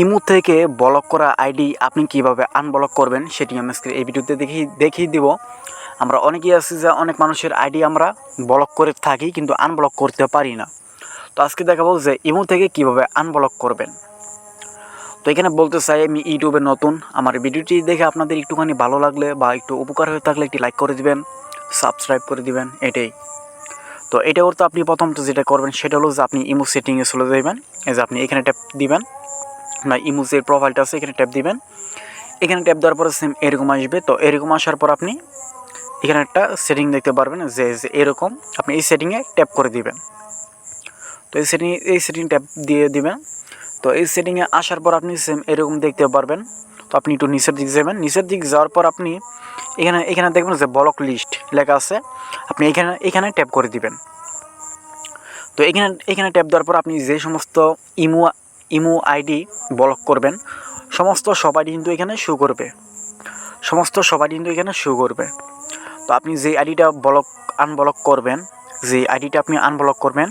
Imo থেকে block করা ID আপনি কীভাবে আনব্লক করবেন সেটি আমি আজকে এই ভিডিওতে দেখি, দেখিয়ে দিব। আমরা অনেকেই আছি যে অনেক মানুষের আইডি আমরা ব্লক করে থাকি কিন্তু আনব্লক করতে পারি না। তো আজকে দেখাবো যে ইমো থেকে কীভাবে আনব্লক করবেন। তো এখানে বলতে চাই, আমি ইউটিউবে নতুন। আমার ভিডিওটি দেখে আপনাদের একটুখানি ভালো লাগলে বা একটু উপকার হয়ে থাকলে একটি লাইক করে দিবেন সাবস্ক্রাইব করে দিবেন, এটাই। তো এটা করতে আপনি প্রথমত যেটা করবেন, সেটা হলো যে আপনি ইমো সেটিংয়ে চলে যাবেন এই যে আপনি এখানে ট্যাপ দিবেন। না ইমো যে প্রোফাইলটা আছে, এখানে ট্যাপ দিবেন। এখানে ট্যাপ দেওয়ার পরে সেম এরকম আসবে। তো এরকম আসার পর আপনি এখানে একটা সেটিং দেখতে পারবেন যে যে এরকম আপনি এই সেটিংয়ে ট্যাপ করে দিবেন। তো এই সেটিং এই সেটিং ট্যাপ দিয়ে দিবেন। তো এই সেটিংয়ে আসার পর আপনি সেম এরকম দেখতে পারবেন। তো আপনি একটু নিচের দিক যাবেন। নিচের দিক যাওয়ার পর আপনি এখানে এখানে দেখবেন যে ব্লক লিস্ট লেখা আছে। আপনি এখানে এখানে ট্যাপ করে দিবেন। তো এখানে এখানে ট্যাপ দেওয়ার পর আপনি যে সমস্ত ইমো ইমো আইডি ব্লক করবেন। সমস্ত সব আইডি কিন্তু এখানে শো করবে। সমস্ত সব আইডি কিন্তু এখানে শো করবে। তো আপনি যে আইডিটা ব্লক আনব্লক করবেন, যে আইডিটা আপনি আনব্লক করবেন,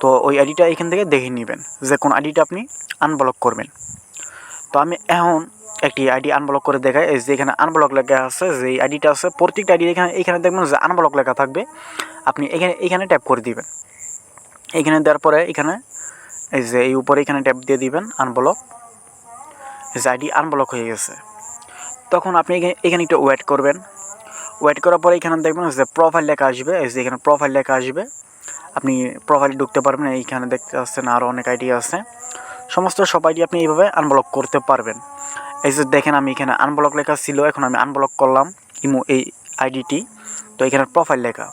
তো ওই আইডিটা এখান থেকে দেখে নেবেন যে কোন আইডিটা আপনি আনব্লক করবেন। তো আমি এখন একটি আইডি আনব্লক করে দেখাই। এই যে এখানে আনব্লক লেখা আছে, যে আইডিটা আছে, প্রত্যেকটা আইডি এখানে এখানে দেখবেন যে আনব্লক লেখা থাকবে। আপনি এখানে এখানে ট্যাপ করে দিবেন। এখানে দেওয়ার পরে এখানে এই যে এই উপরে এখানে ট্যাপ দিয়ে দিবেন আনব্লক এই যে আইডি আনব্লক হয়ে গেছে। তখন আপনি এখানে একটু ওয়েট করবেন। ওয়েট করার পরে এখানে দেখবেন যে প্রোফাইল লেখা আসবে। এই যে এখানে প্রোফাইল লেখা আসবে। আপনি প্রোফাইলে ঢুকতে পারবেন, এইখানে দেখতে পাচ্ছেন আরও অনেক আইডি আছে। সমস্ত সব আইডি আপনি এইভাবে আনব্লক করতে পারবেন। এই যে দেখেন আমি এখানে আনব্লক লেখা ছিল, এখন আমি আনব্লক করলাম ইমো এই আইডিটি। তো এখানে প্রোফাইল লেখা।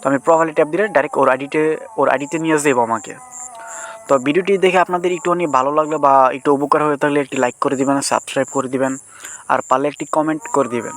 তো আমি প্রোফাইলে ট্যাপ দিলে ডাইরেক্ট ওর আইডিতে ওর আইডিতে নিয়ে যাব আমাকে। তো ভিডিওটি দেখে আপনাদের একটুখানি ভালো লাগলে বা একটু উপকার হয়ে থাকলে একটি লাইক করে দিবেন সাবস্ক্রাইব করে দিবেন, আর পারলে একটি কমেন্ট করে দিবেন।